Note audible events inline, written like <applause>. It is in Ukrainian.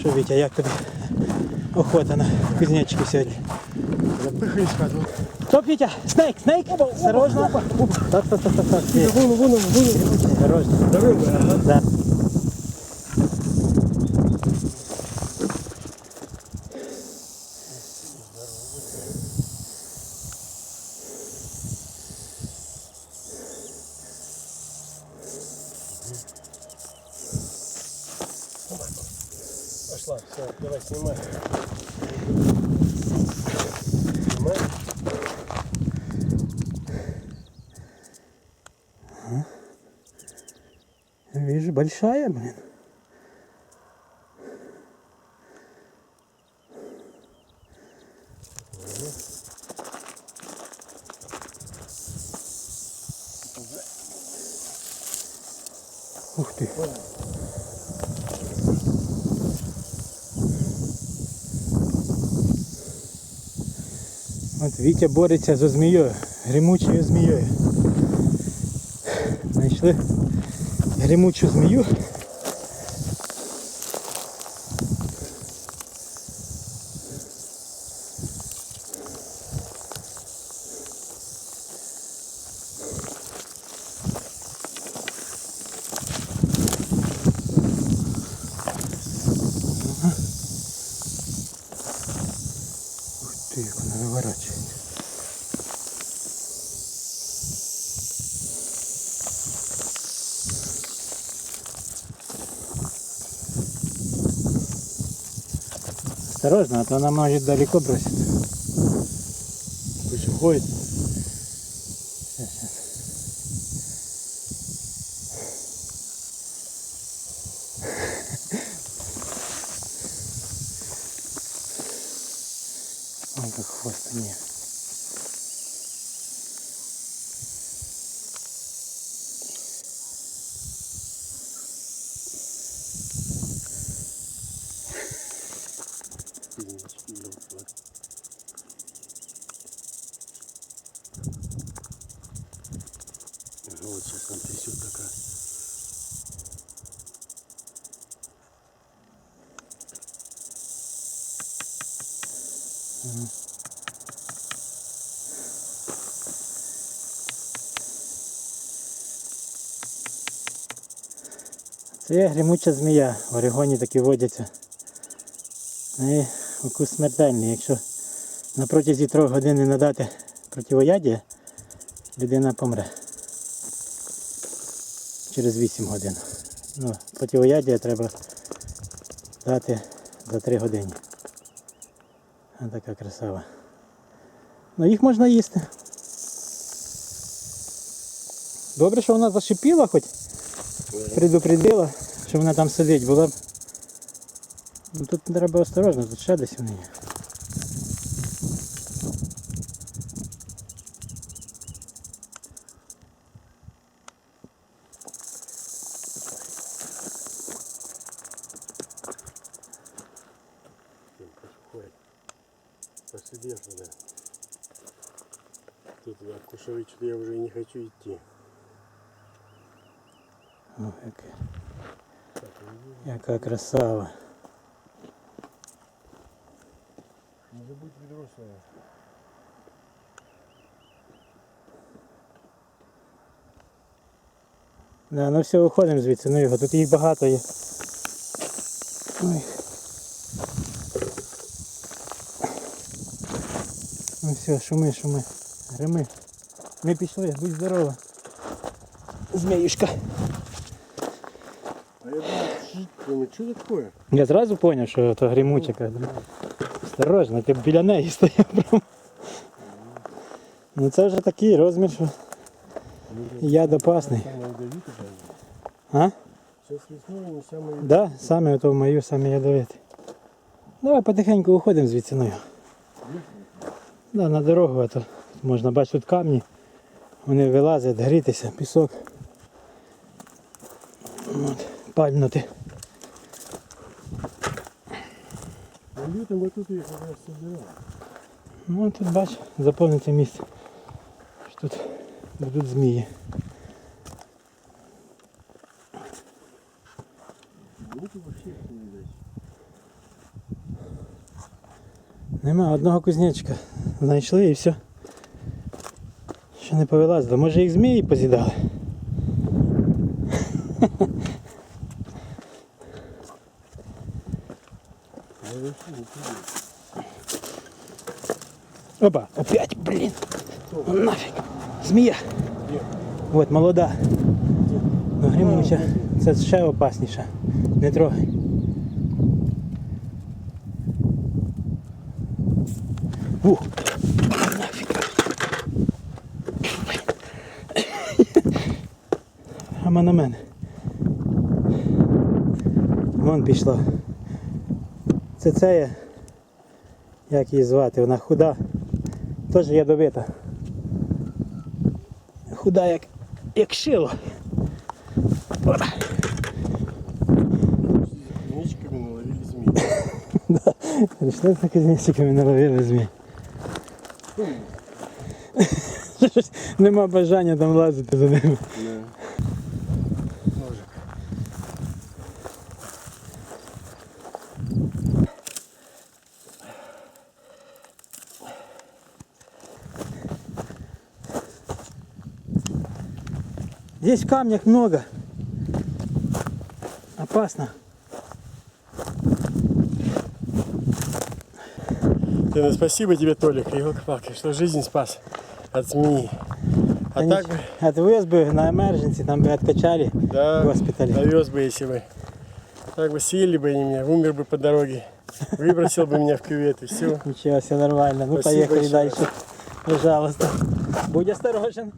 що, Вітя, як тобі охота на кузнечики сьогодні? Запихаюсь хату. Стоп, Вітя! Снейк, снейк! Осторожно! Так, так, так, так, так. Є. Вон, вон, вон. Осторожно. Давив, ага. Да. Пошла, все, давай, снимай. Снимай. Вижу, большая, блин. Ух ты. От Вітя бореться зі змією, гримучою змією. Знайшли гримучу змію. Ти, як вона. Осторожно, а то она может далеко бросить. Пусть уходит. Вон как хвост не. Ага, вот сейчас там трясет такая. Це є гримуча змія. В Орегоні такі водяться. І укус смертельний. Якщо на протязі трьох годин не надати противоядія, людина помре. Через 8 годин. Ну, противоядія треба дати за 3 години. Ось така красава. Ну їх можна їсти. Добре, що вона зашипіла хоч предупредила, що вона там сидить, була б. Ну, тут треба осторожно, тут ще десь вони є. Посиди сюда. Тут что я уже не хочу идти. О, яка, яка красава. Не забудь ведро свое. Да, ну все, виходимо звідси, ну його, тут їх багато є. Ой. Ну все, шуми, шуми. Грими. Ми пішли, будь здорова. Зміюшка. А я думаю, щит, думаю, что такое? Я зразу зрозумів, що це гримучка. Осторожно, ти біля неї стояв прямо. Ну це вже такий розмір, що яд опасний. А? Да, саме ото в мою, саме ядовитий. Давай потихеньку уходимо звідси. Ну. Да, на дорогу, а то можна бачити тут камні. Вони вилазять, грітися, пісок. От, пальнути. Летом вот тут я как раз собирал. Ну тут бач, заповниться місце. Що тут будуть змії. Нема одного кузнечика. Знайшли і все. Ще не повилазило. Може їх змії поз'їдали? <laughs> Опа, опять, блин. Нафиг. Змія. Вот, молода. Ну, гримуча. Це ще опасніше. Не трогай. Ух. Нафиг. Прямо на мене. Вон пішла. Це це є. Як її звати? Вона худа. Теж ядовита. Худа як, як шило. Опа. Ничками наловили змеи. Прийшли з наконечниками наловили змій. Нема бажання там лазити за ними. Здесь в камнях много. Опасно. Ты, спасибо тебе, Толик, елки-палки, что жизнь спас от змеи. А Та так бы, Отвез бы на эмердженси, там бы откачали да, в госпитале. довез бы, если бы. Так бы съели бы они меня, умер бы по дороге. Выбросил бы меня в кювет и все. Ничего, все нормально. Ну поехали дальше. Пожалуйста. Будь осторожен.